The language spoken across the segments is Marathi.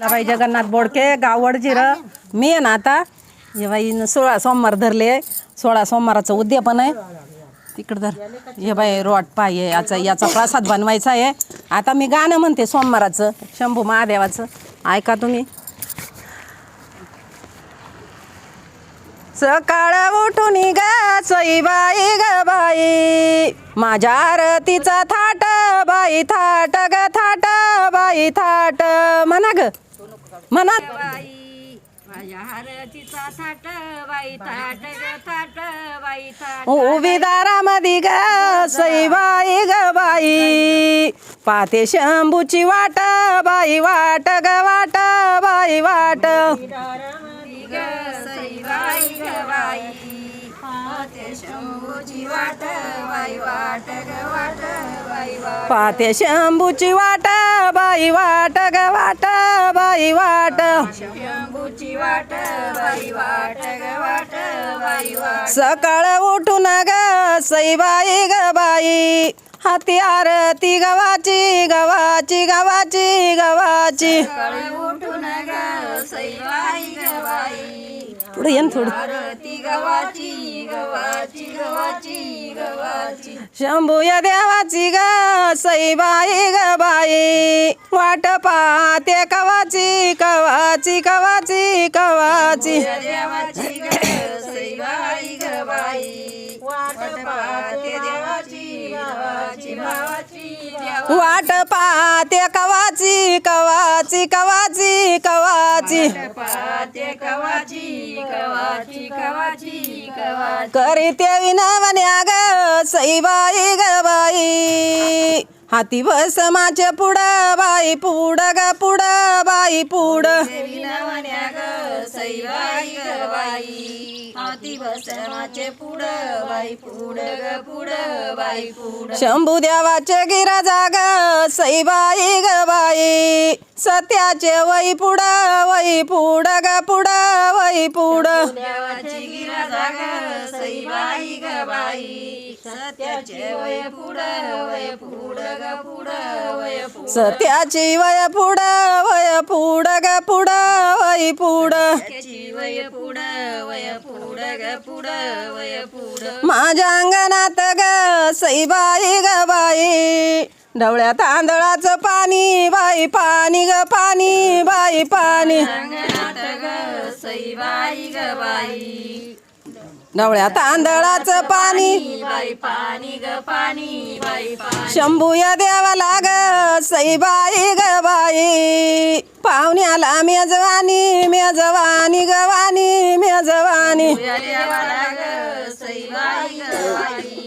बाई जगन्नाथ बोडके गावड जिरं. मी आहे ना आता हे बाई सोळा सोमवार धरले सोळा सोमवाराचं उद्यापन आहे. तिकडं धर. हे बाई रोट पाय याचा याचा प्रसाद बनवायचा आहे. आता मी गाणं म्हणते सोमवाराचं. शंभू महादेवाचं. ऐका तुम्ही. सकाळ उठून गा बाई ग बाई. माझ्या आरतीचा थाट बाई थाट ग थाट बाई थाट. म्हणा ग. म्हणा बाई माझ्या हारतीचा थाट बाई थाट ग थाट बाई थाट उभी दारामध्ये ग बाई ग बाई. पाते शंभूची वाट बाई वाट ग वाट बाई वाट. ग ग बाई. ते शंभूची वाट बाई वाट ग वाट बाई वाट. पाते शंभूची वाट बाई वाट ग वाट बाई वाट. शंभूची वाट बाई वाट ग वाट बाई वाट. सकाळ उठून ग सईबाई ग बाई. हाती आरती गवाची गवाची गवाची गवाची. सकाळी उठून ग सई बाई ग बाई. पुढे येन थोडं. आरती गवाची गवाची गवाची गवाची शंभू या देवाची ग सईबाई ग बाई. वाट पाहते कवाची कवाची कवाची कवाची. देवाची ग सई बाई ग बाई. वाट पाहते देवाची भावाची वाट पाहते कवाची कवाची कवाची? पाहते कवाची कवाची कवाची कवाची. करीते ग सईबाई ग बाई. हाती बस माझ्या पुढ बाई पुढ ग पुढ बाई पुढ. शंभू देवाचे गिरा जाग सईबाई ग बाई. सत्याचे वई पुढ वई पुढ ग पुढ वई पुढ. जाग सई बाई ग बाई. सत्याचे वय पुढ वय पुढ ग पुढ वय पुढ. सत्याची वय पुढ वय पुढ ग पुढ वई पुढ. त्याची वय पुढ वय पुढ ग पुढ वय पुढ. माझ्या अंगणात ग सईबाई ग बाई. ढवळ्या तांदळाचं पाणी बाई पाणी ग पाणी बाई पाणी. अंगणात ग सई बाई ग बाई. ढवळ्या तांदळाचं पाणी. ग शंभू या देवाला ग सईबाई ग बाई. पाहुण्याला मेजवानी मेजवानी गवानी मेजवानी. ग बाई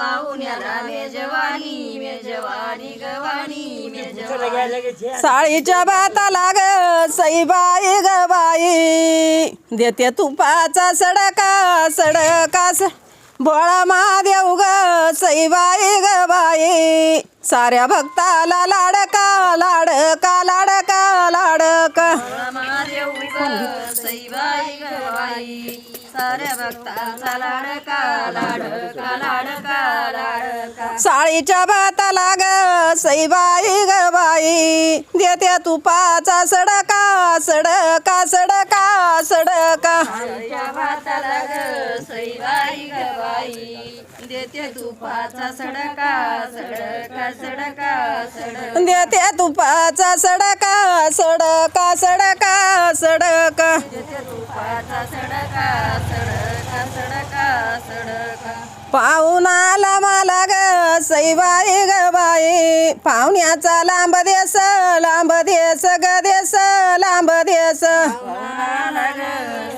पाहुण्याला मेजवानी मेजवानी गवानी मेजवानी. साळीच्या भाताला ग सईबाई ग बाई. देते तुपाचा सडका सडका स बोळा महादेव ग सईबाई ग बाई. साऱ्या भक्ताला लाडका लाडका लाडका लाडका. साऱ्या भक्तांचा लाडका लाडका लाडका लाडका साळीच्या भाताला ग सईबाई ग बाई. देते तुपाचा सडका सडका सडका सडका. आईच्या भाताला ग सई बाई ग बाई. देते तुपाचा सडका सडका सडका सडका. देते तुपाचा सडका सडका सडका. पाहुणाला देते सडका सडका सडका सडका पाहून आला मला ग सईबाई ग बाई पाहुण्याचा लांब देस लांब देस ग देस लांब देस पाहुणाला ग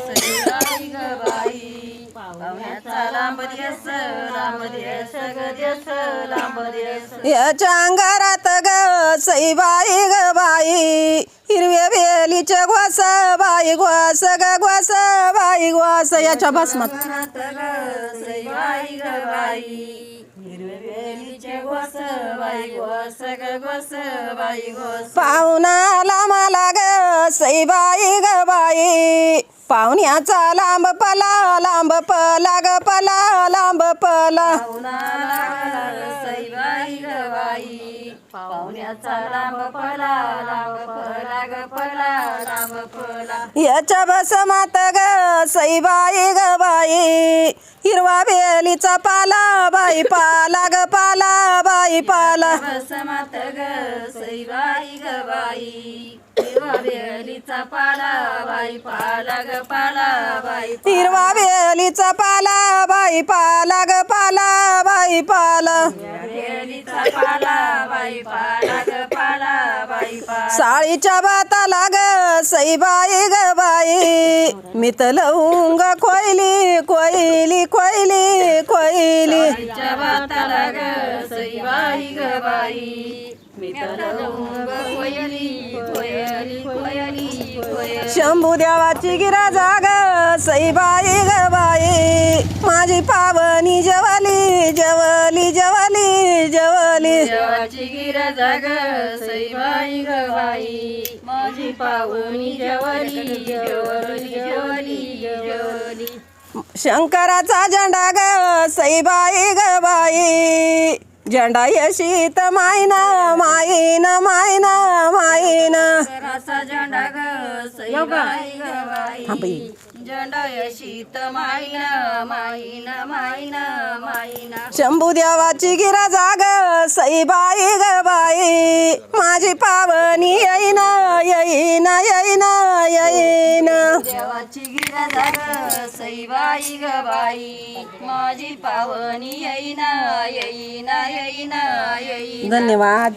सई बाई ग बाई. पाहुण्याचा लांब देस लांब देस ग देस लांब देस. याच्या अंगारात ग सईबाई ग बाई. हिरव्या वेलीचे घोस बाई घोस ग घोस बाई घोस याच्या भस्मात. घरात ग सई बाई ग बाई बाई ग बाई. पाहुण्याचा लांब पला लांब पला ग पला लांब पला. पाहुण्याचा लांब पला लांब ग पला लांब याच्या ग सईबाई ग बाई. हिरवा बेलीचा पाला बाई पाला ग पाला बाई पाला. बसमात ग सईबाई ग बाई. हिरवा बेलीचा पाला बाई पाला ग पाला बाई हिरवा बेलीचा पाला बाई पाला ग पाला बाई पाला. बेलीचा पाला बाई पाला ग पाला बाई पाला साळीच्या बाताला ग सईबाई ग बाई. मितलवंग कोयली कोयली कोयली कोयली भाताला ग सईबाई ग बाई. मी तर कोयली कोयली कोयली कोयली शंभू देवाची गिरा जाग सईबाई ग बाई. माझी पावनी जवली सईबाई ग बाई माझी पाहुणी जेवली जेवली जेवली जेवली. शंकराचा झेंडा ग सईबाई ग बाई. झेंडा यशीत मायना माईन मायन माईन झेंडा ग सईबाई ग शीत माईना माईना माईना माईना शंभू देवाची गिरा जाग सईबाई ग बाई. माझी पावनी येईन येईन येईन येईन. देवाची गिरा जाग सईबाई ग बाई. माझी पावनी येईना येईना येईना येईना. धन्यवाद.